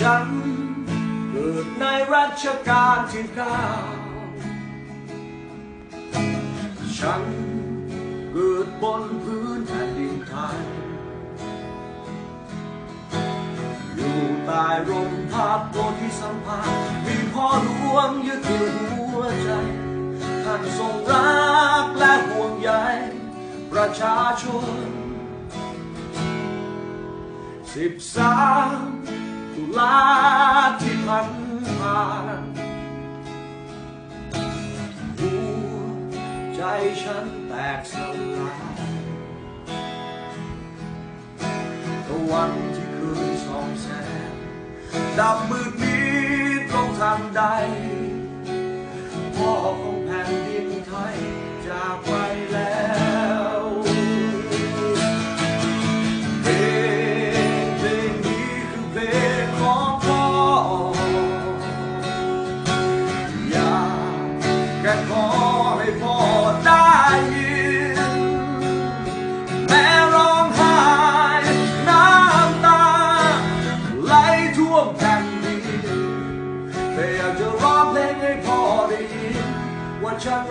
ฉันเกิดในรัชกาลที่เก้าฉันเกิดบนพื้นแผ่นดินไทย อยู่ใต้ร่มภาพโพธิสัมพันธ์มีพ่อหลวงยึดถือหัวใจ ท่านทรงรักและห่วงใยประชาชนสิบสาม ลาที่พันผ่านหัวใจฉันแตกสลายตะวันที่เคยส่องแสงดับมืดมิดลงทางใด ว่าฉัน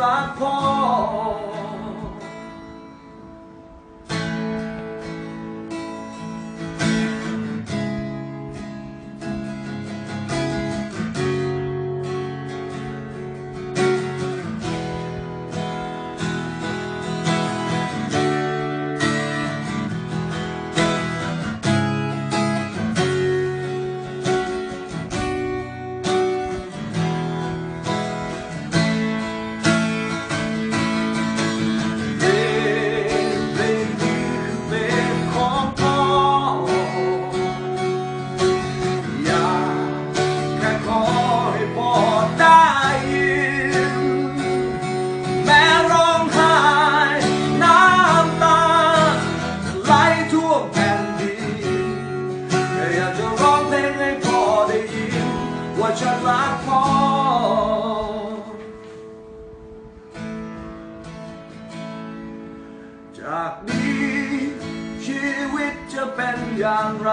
ฉันรักพ่อจากนี้ชีวิตจะเป็นอย่างไร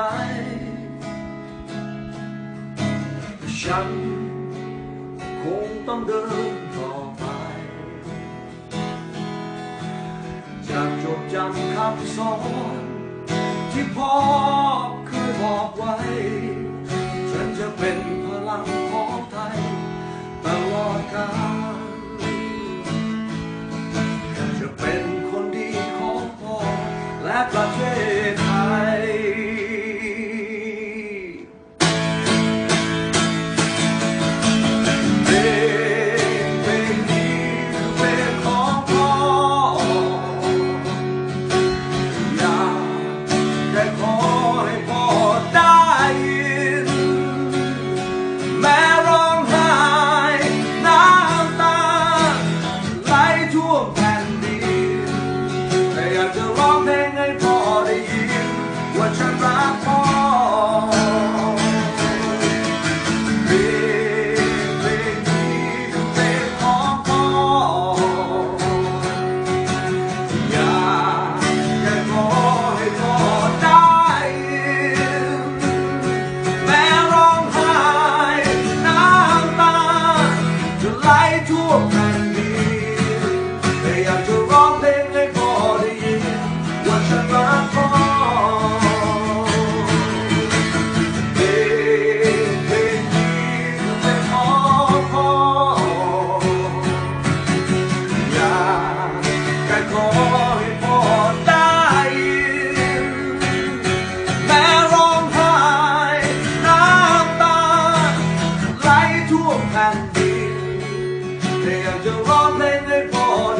ฉันคงต้องเดินต่อไปจะจดจำคำสอนที่พ่อ ทั่วแผ่นดินแต่อยากจะร้องเพลงให้พ่อได้ยินว่าฉันรักพ่อเพลงเพลงนี้คือเพลงของพ่ออยากแค่ขอให้พ่อได้ยินแม้ร้องไห้น้ำตาไหลทั่วแผ่น ดินแต่อยากจะร้องเพลงให้พ่อไ